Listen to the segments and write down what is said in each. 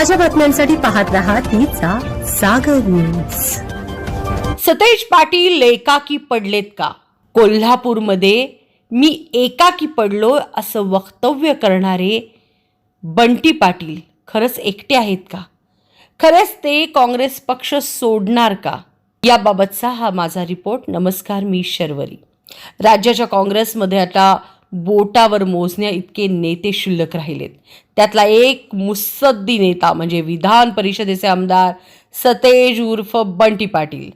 ताज्या बातम्यांसाठी पाहत रहा तिचा सागर न्यूज सतेज पाटील एकाकी पडलेत का? कोल्हापूरमध्ये मी एकाकी पडलो असं वक्तव्य करणारे बंटी पाटील खरंच एकटे आहेत का? खरंच ते काँग्रेस पक्ष सोडणार का? याबाबतचा हा माझा रिपोर्ट. नमस्कार मी शर्वरी. राज्याच्या काँग्रेसमध्ये आता बोटावर मोजण्या इतके नेते शिल्लक राहिलेत. त्यातला एक मुसद्दी नेता म्हणजे विधान परिषदेचे आमदार सतेज उर्फ बंटी पाटील.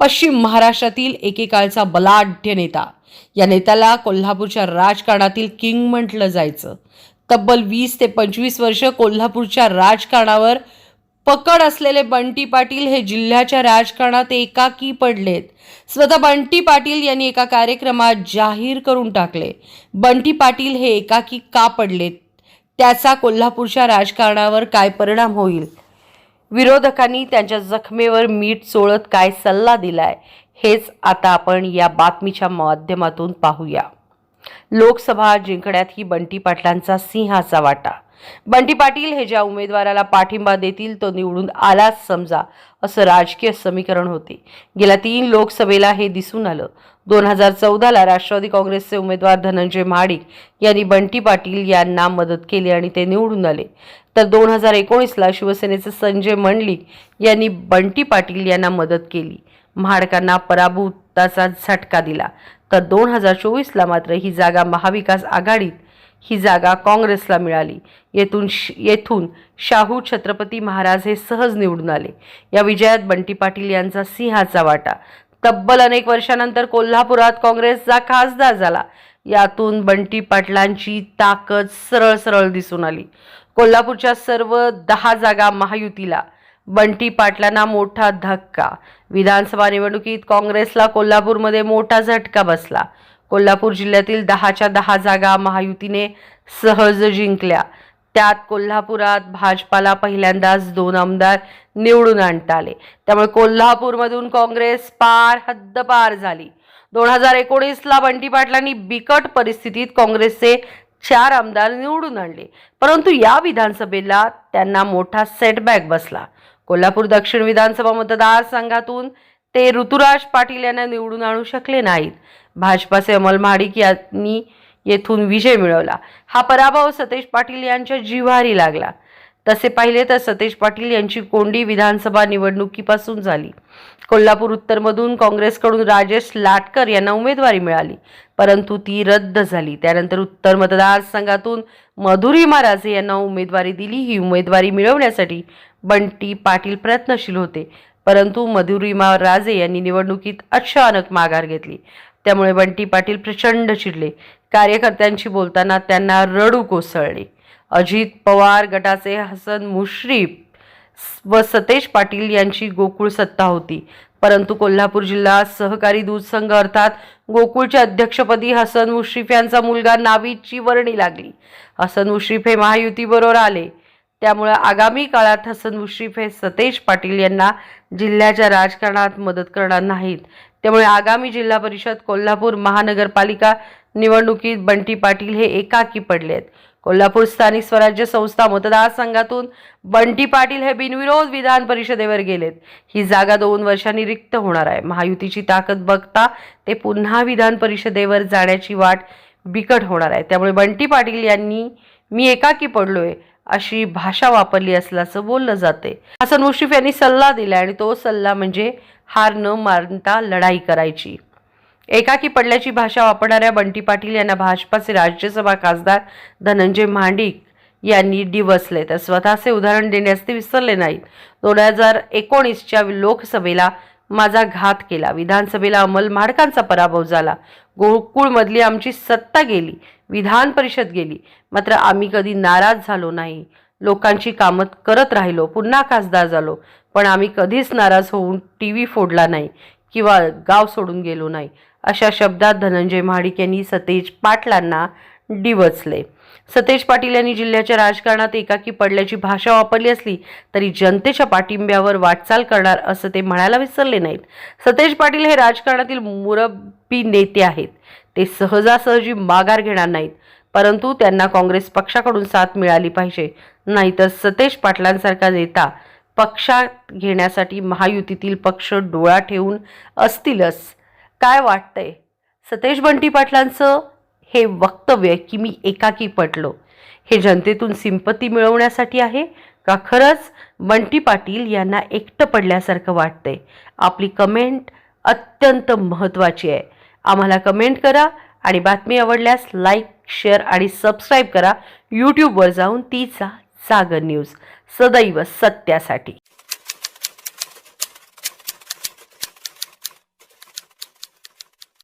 पश्चिम महाराष्ट्रातील एकेकाळचा बलाढ्य नेता. या नेत्याला कोल्हापूरच्या राजकारणातील किंग म्हटलं जायचं. तब्बल वीस ते पंचवीस वर्ष कोल्हापूरच्या राजकारणावर पकड असलेले बंटी पाटील हे जिल्ह्याच्या राजकारणात एकाकी पडलेत. स्वतः बंटी पाटील यांनी एका कार्यक्रमात जाहीर करून टाकले. बंटी पाटील हे एकाकी का पडलेत? त्याचा कोल्हापूरच्या राजकारणावर काय परिणाम होईल? विरोधकांनी त्यांच्या जखमेवर मीठ चोळत काय सल्ला दिलाय? हेच आता आपण या बातमीच्या माध्यमातून पाहूया. लोकसभा जिंकण्यात ही बंटी पाटलांचा सिंहाचा वाटा. बंटी पाटील हे ज्या उमेदवाराला पाठिंबा देतील तो निवडून आलाच समजा असं राजकीय समीकरण होते. गेल्या तीन लोकसभेला हे दिसून आलं. दोन हजार चौदाला राष्ट्रवादी काँग्रेसचे उमेदवार धनंजय महाडिक यांनी बंटी पाटील यांना मदत केली आणि ते निवडून आले. तर दोन हजार एकोणीसला शिवसेनेचे संजय मंडलिक यांनी बंटी पाटील यांना मदत केली. महाडकांना पराभूताचा झटका दिला. तर दोन हजार चोवीसला मात्र ही जागा महाविकास आघाडीत ही जागा काँग्रेसला मिळाली. येथून श- येथून शाहू छत्रपती महाराज हे सहज निवडून आले. या विजयात बंटी पाटील यांचा सिंहाचा वाटा. तब्बल अनेक वर्षानंतर कोल्हापुरात काँग्रेसचा खासदार झाला. यातून बंटी पाटलांची ताकद सरळ सरळ दिसून आली. कोल्हापूरच्या सर्व दहा जागा महायुतीला बंटी पाटलांना मोठा धक्का. विधानसभा निवडणुकीत काँग्रेसला कोल्हापूरमध्ये मोठा झटका बसला. कोल्हापूर जिल्ह्यातील दहाच्या दहा जागा महायुतीने सहज जिंकल्या. त्यात कोल्हापुरात भाजपाला पहिल्यांदाच दोन आमदार निवडून आणता आले. त्यामुळे कोल्हापूरमधून काँग्रेस पार हद्दपार झाली. दोन हजार एकोणीसला बंटी पाटलांनी बिकट परिस्थितीत काँग्रेसचे चार आमदार निवडून आणले. परंतु या विधानसभेला त्यांना मोठा सेटबॅक बसला. कोल्हापूर दक्षिण विधानसभा मतदारसंघातून ते ऋतुराज पाटील यांना निवडून आणू शकले नाहीत. भाजपाचे अमल महाडिक यांनी येथून विजय मिळवला. हा पराभव सतेज पाटील यांच्या जिव्हारी लागला. तसे पाहिले तर सतेज पाटील यांची कोंडी विधानसभा निवडणुकीपासून झाली. कोल्हापूर उत्तरमधून काँग्रेसकडून राजेश लाटकर यांना उमेदवारी मिळाली परंतु ती रद्द झाली. त्यानंतर उत्तर मतदारसंघातून मधुरी राजे यांना उमेदवारी दिली. ही उमेदवारी मिळवण्यासाठी बंटी पाटील प्रयत्नशील होते परंतु मधुरिमा राजे यांनी निवडणुकीत अचानक माघार घेतली. त्यामुळे बंटी पाटील प्रचंड चिडले. कार्यकर्त्यांशी बोलताना त्यांना रडू कोसळले. अजित पवार गटाचे हसन मुश्रीफ व सतेज पाटील यांची गोकुळ सत्ता होती. परंतु कोल्हापूर जिल्हा सहकारी दूध संघ अर्थात गोकुळच्या अध्यक्षपदी हसन मुश्रीफ यांचा मुलगा नावीदची वर्णी लागली. हसन मुश्रीफ हे महायुतीबरोबर आले. त्यामुळे आगामी काळात हसन मुश्रीफ हे सतेज पाटील यांना जिल्ह्याच्या राजकारणात मदत करणार नाहीत. त्यामुळे आगामी जिल्हा परिषद कोल्हापूर महानगरपालिका निवडणुकीत बंटी पाटील हे एकाकी पडले आहेत कोल्हापूर स्थानिक स्वराज्य संस्था मतदारसंघातून बंटी पाटील हे बिनविरोध विधान परिषदेवर गेलेत. ही जागा दोन वर्षांनी रिक्त होणार आहे. महायुतीची ताकद बघता ते पुन्हा विधान परिषदेवर जाण्याची वाट बिकट होणार आहे. त्यामुळे बंटी पाटील यांनी मी एकाकी पडलोय अशी भाषा वापरली असल्याचं बोललं जाते हसन मुश्रीफ यांनी सल्ला दिला आणि तो सल्ला म्हणजे हार न मानता लढाई करायची. एकाकी पडल्याची भाषा वापरणाऱ्या बंटी पाटील यांना भाजपाचे राज्यसभा खासदार धनंजय मांडिक यांनी डिवसले. तर स्वतःचे उदाहरण देण्यास ते विसरले नाहीत. दोन हजार एकोणीसच्या लोकसभेला माझा घात केला. विधानसभेला अमल माडकांचा पराभव झाला. गोकुळमधली आमची सत्ता गेली. विधान परिषद गेली. मात्र आम्ही कधी नाराज झालो नाही. लोकांची कामं करत राहिलो. पुन्हा खासदार झालो. पण आम्ही कधीच नाराज होऊन टी व्ही फोडला नाही किंवा गाव सोडून गेलो नाही. अशा शब्दात धनंजय महाडिक यांनी सतेज पाटलांना डिवचले. सतेज पाटील यांनी जिल्ह्याच्या राजकारणात एकाकी पडल्याची भाषा वापरली असली तरी जनतेच्या पाठिंब्यावर वाटचाल करणार असं ते म्हणायला विसरले नाहीत. सतेज पाटील हे राजकारणातील मुरब्बी नेते आहेत. ते सहजासहजी माघार घेणार नाहीत. परंतु त्यांना काँग्रेस पक्षाकडून साथ मिळाली पाहिजे. नाहीतर सतेज पाटलांसारखा नेता पक्षात घेण्यासाठी महायुतीतील पक्ष डोळा ठेवून असतीलच काय वाटतंय? सतेज बंटी पाटलांचं हे वक्तव्य की मी एकाकी पटलो. हे जनतेतून सिंपती मिळवण्यासाठी आहे का खरंच बंटी पाटील यांना एकटं पडल्यासारखं वाटतंय? आपली कमेंट अत्यंत महत्त्वाची आहे. आम्हाला कमेंट करा आणि बातमी आवडल्यास लाईक शेअर आणि सबस्क्राईब करा. यूट्यूबवर जाऊन तिचा सागर न्यूज. सदैव सत्यासाठी.